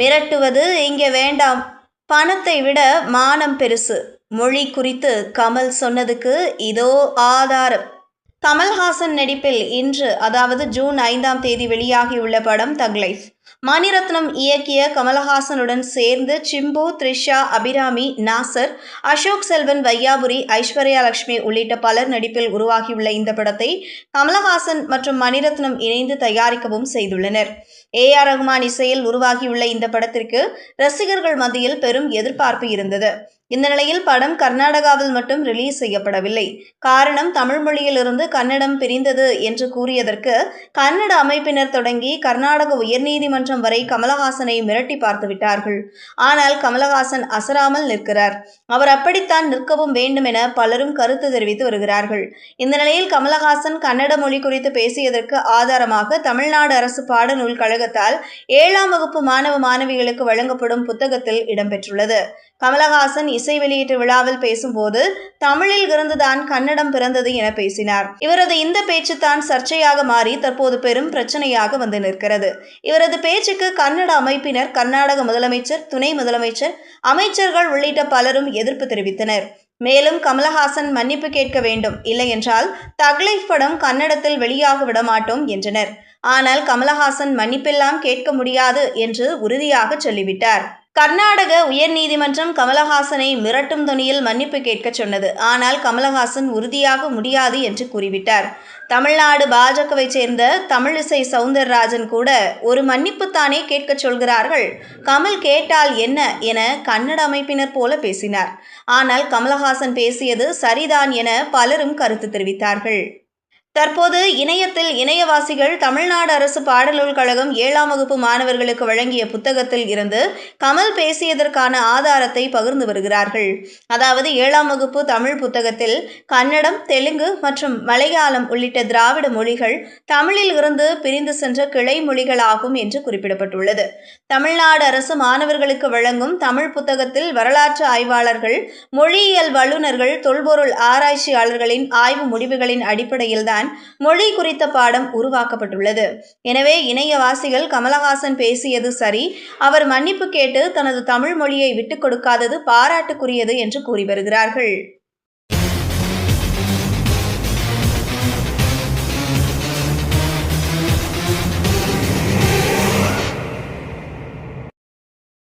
மிரட்டுவது இங்கே வேண்டாம். பணத்தை விட மானம் பெருசு. மொழி குறித்து கமல் சொன்னதுக்கு இதோ ஆதாரம். கமல்ஹாசன் நடிப்பில் இன்று அதாவது ஜூன் ஐந்தாம் தேதி வெளியாகியுள்ள படம் தக் லைஃப். மணிரத்னம் இயக்கிய கமலஹாசனுடன் சேர்ந்து சிம்பு த்ரிஷா அபிராமி நாசர் அசோக் செல்வன் வையாபுரி ஐஸ்வர்யா லட்சுமி உள்ளிட்ட பலர் நடிப்பில் உருவாகியுள்ள இந்த படத்தை கமலஹாசன் மற்றும் மணிரத்னம் இணைந்து தயாரிக்கவும் செய்துள்ளனர். ஏ ஆர் ரகுமான் இசையில் உருவாகியுள்ள இந்த படத்திற்கு ரசிகர்கள் மத்தியில் பெரும் எதிர்பார்ப்பு இருந்தது. இந்த நிலையில் படம் கர்நாடகாவில் மட்டும் ரிலீஸ் செய்யப்படவில்லை. காரணம் தமிழ் மொழியிலிருந்து கன்னடம் பிரிந்தது என்று கூறியதற்கு கன்னட அமைப்பினர் தொடங்கி கர்நாடக உயர்நீதிமன்றம் வரை கமலஹாசனை மிரட்டி பார்த்து விட்டார்கள். ஆனால் கமலஹாசன் அசராமல் நிற்கிறார். அவர் அப்படித்தான் நிற்கவும் வேண்டும் என பலரும் கருத்து தெரிவித்து வருகிறார்கள். இந்த நிலையில் கமலஹாசன் கன்னட மொழி குறித்து பேசியதற்கு ஆதாரமாக தமிழ்நாடு அரசு பாடநூல் கழகத்தால் ஏழாம் வகுப்பு மாணவ மாணவிகளுக்கு வழங்கப்படும் புத்தகத்தில் இடம்பெற்றுள்ளது. கமலஹாசன் இசை வெளியீட்டு விழாவில் பேசும்போது தமிழில் இருந்துதான் கன்னடம் பிறந்தது என பேசினார். இவரது இந்த பேச்சு தான் சர்ச்சையாக மாறி தற்போது பெரும் பிரச்சனையாக வந்து நிற்கிறது. இவரது பேச்சுக்கு கன்னட அமைப்பினர் கர்நாடக முதலமைச்சர் துணை முதலமைச்சர் அமைச்சர்கள் உள்ளிட்ட பலரும் எதிர்ப்பு தெரிவித்தனர். மேலும் கமலஹாசன் மன்னிப்பு கேட்க வேண்டும். இல்லையென்றால் தக்லைஃப் படம் கன்னடத்தில் வெளியாக விடமாட்டோம் என்றனர். ஆனால் கமலஹாசன் மன்னிப்பெல்லாம் கேட்க முடியாது என்று உறுதியாக சொல்லிவிட்டார். கர்நாடக உயர்நீதிமன்றம் கமலஹாசனை மிரட்டும் துணியில் மன்னிப்பு கேட்க சொன்னது. ஆனால் கமலஹாசன் உறுதியாக முடியாது என்று கூறிவிட்டார். தமிழ்நாடு பாஜகவை சேர்ந்த தமிழிசை சவுந்தரராஜன் கூட ஒரு மன்னிப்புத்தானே கேட்கச் சொல்கிறார்கள். கமல் கேட்டால் என்ன என கன்னட அமைப்பினர் போல பேசினார். ஆனால் கமலஹாசன் பேசியது சரிதான் என பலரும் கருத்து தெரிவித்தார்கள். தற்போது இணையத்தில் இணையவாசிகள் தமிழ்நாடு அரசு பாடநூல் கழகம் ஏழாம் வகுப்பு மாணவர்களுக்கு வழங்கிய புத்தகத்தில் இருந்து கமல் பேசியதற்கான ஆதாரத்தை பகிர்ந்து வருகிறார்கள். அதாவது ஏழாம் வகுப்பு தமிழ் புத்தகத்தில் கன்னடம் தெலுங்கு மற்றும் மலையாளம் உள்ளிட்ட திராவிட மொழிகள் தமிழில் இருந்து பிரிந்து சென்ற கிளை மொழிகளாகும் என்று குறிப்பிடப்பட்டுள்ளது. தமிழ்நாடு அரசு மாணவர்களுக்கு வழங்கும் தமிழ் புத்தகத்தில் வரலாற்று ஆய்வாளர்கள் மொழியியல் வல்லுநர்கள் தொல்பொருள் ஆராய்ச்சியாளர்களின் ஆய்வு முடிவுகளின் அடிப்படையில்தான் மொழி குறித்த பாடம் உருவாக்கப்பட்டுள்ளது. எனவே இணையவாசிகள் கமலஹாசன் பேசியது சரி அவர் மன்னிப்பு கேட்டு தனது தமிழ் மொழியை விட்டுக் கொடுக்காதது பாராட்டுக்குரியது என்று கூறி வருகிறார்கள்.